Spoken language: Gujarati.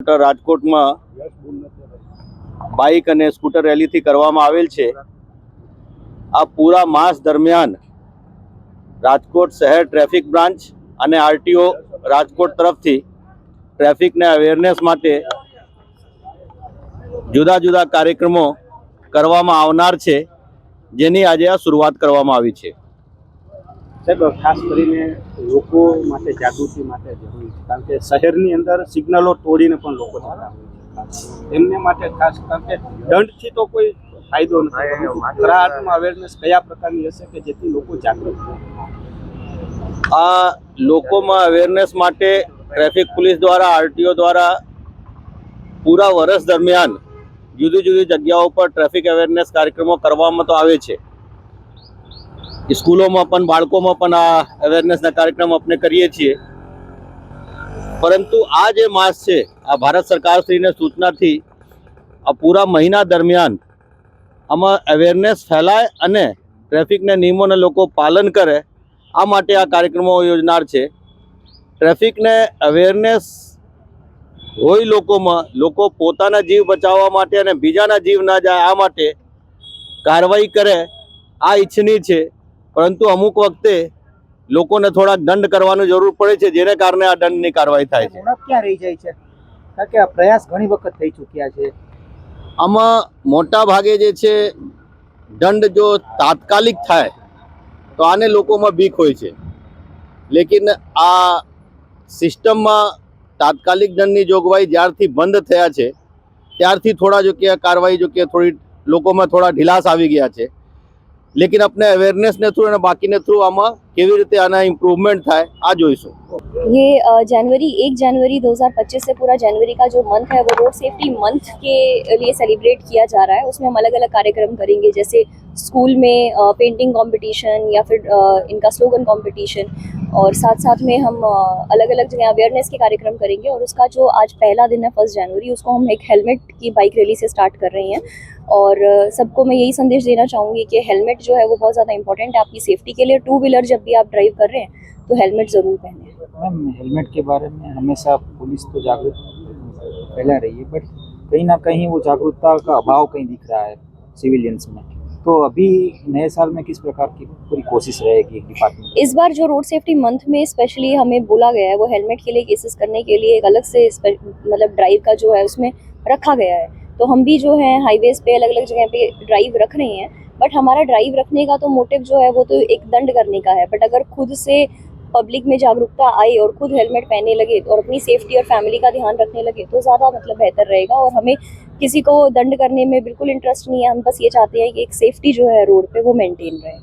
રાજકોટમાં બાઇક અને સ્કૂટર રેલીથી કરવામાં આવેલ છે. આ પૂરા માસ દરમિયાન રાજકોટ શહેર ટ્રાફિક બ્રાન્ચ અને આરટીઓ રાજકોટ તરફથી ટ્રાફિકને અવેરનેસ માટે જુદા જુદા કાર્યક્રમો કરવામાં આવનાર છે, જેની આજે આ શરૂઆત કરવામાં આવી છે. સાહેબ ખાસ કરીને લોકો માટે જાગૃતિ માટે જરૂરી છે. કારણ કે શહેરની અંદર સિગ્નલો તોડીને પણ લોકો જતા એમને માટે ખાસ કારણ કે દંડથી તો કોઈ ફાયદો નથી. અર્થમાં અવેરનેસ કયા પ્રકારની હશે કે જેથી લોકો જાગૃત થાય આ લોકોમાં અવેરનેસ માટે ટ્રાફિક પોલીસ દ્વારા આરટીઓ દ્વારા પૂરા વર્ષ દરમિયાન જુદી જુદી જગ્યાઓ પર ટ્રાફિક અવેરનેસ કાર્યક્રમો કરવામાં તો આવે છે. સ્કૂલોમાં પણ, બાળકોમાં પણ આ અવેરનેસના કાર્યક્રમ આપણે કરીએ છીએ. પરંતુ આ જે માસ છે, આ ભારત સરકારશ્રીને સૂચનાથી આ પૂરા મહિના દરમિયાન આમાં અવેરનેસ ફેલાય અને ટ્રાફિકના નિયમોને લોકો પાલન કરે, આ માટે આ કાર્યક્રમો યોજનાર છે. ટ્રાફિકને અવેરનેસ હોય લોકોમાં, લોકો પોતાના જીવ બચાવવા માટે અને બીજાના જીવ ના જાય આ માટે કાર્યવાહી કરે, આ ઈચ્છનીય છે. પરંતુ અમુક વખતે લોકોને થોડાક દંડ કરવાની જરૂર પડે છે જેને કારણે આ દંડની કાર્યવાહી થાય છે. ક્યાં રહી જાય છે? કારણ કે આ પ્રયાસ ઘણી વખત થઈ ચૂક્યા છે. આમાં મોટા ભાગે જે છે દંડ જો તાત્કાલિક થાય તો આને લોકોમાં બીક હોય છે. લેકિન આ સિસ્ટમમાં તાત્કાલિક દંડની જોગવાઈ જ્યારથી બંધ થયા છે ત્યારથી થોડા જો કે કાર્યવાહી જો કે થોડી લોકોમાં થોડા ઢીલાસ આવી ગયા છે. લેકિન આપણે અવેરનેસને થ્રુ અને બાકીને થ્રુ આમાં કેવી રીતે આના ઇમ્પ્રુવમેન્ટ થાય, આ જોઈશું. ये जनवरी, एक जनवरी 2025 से पूरा जनवरी का जो मंथ है, वो रोड सेफ्टी मंथ के लिए सेलिब्रेट किया जा रहा है। उसमें हम अलग अलग कार्यक्रम करेंगे, जैसे स्कूल में पेंटिंग कंपटीशन या फिर इनका स्लोगन कंपटीशन और साथ साथ में हम अलग अलग जगह अवेयरनेस के कार्यक्रम करेंगे और उसका जो आज पहला दिन है फ़र्स्ट जनवरी उसको हम एक हेलमेट की बाइक रैली से स्टार्ट कर रहे हैं और सबको मैं यही संदेश देना चाहूँगी कि हेलमेट जो है, वो बहुत ज़्यादा इंपॉर्टेंट है। आपकी सेफ्टी के लिए टू व्हीलर जब भी आप ड्राइव कर रहे हैं तो हेलमेट ज़रूर पहने मैम हेलमेट के बारे में हमेशा पुलिस तो जागरूक फैला रही है बट कहीं ना कहीं वो जागरूकता का अभाव कहीं दिख रहा है सिविलियंस में। तो अभी नए साल में किस प्रकार की पूरी कोशिश रहेगी डिपार्टमेंट इस बार जो रोड सेफ्टी मंथ में स्पेशली हमें बोला गया है वो हेलमेट के लिए केसेस करने के लिए एक अलग से मतलब ड्राइव का जो है उसमें रखा गया है। तो हम भी जो है हाईवेज पे अलग अलग जगह पे ड्राइव रख रहे हैं बट हमारा ड्राइव रखने का तो मोटिव जो है वो तो एक दंड करने का है। बट अगर खुद से पब्लिक में जागरूकता आए और खुद हेलमेट पहनने लगे और अपनी सेफ्टी और फैमिली का ध्यान रखने लगे तो ज़्यादा मतलब बेहतर रहेगा और हमें किसी को दंड करने में बिल्कुल इंटरेस्ट नहीं है। हम बस ये चाहते हैं कि एक सेफ्टी जो है रोड पर वो मेनटेन रहे।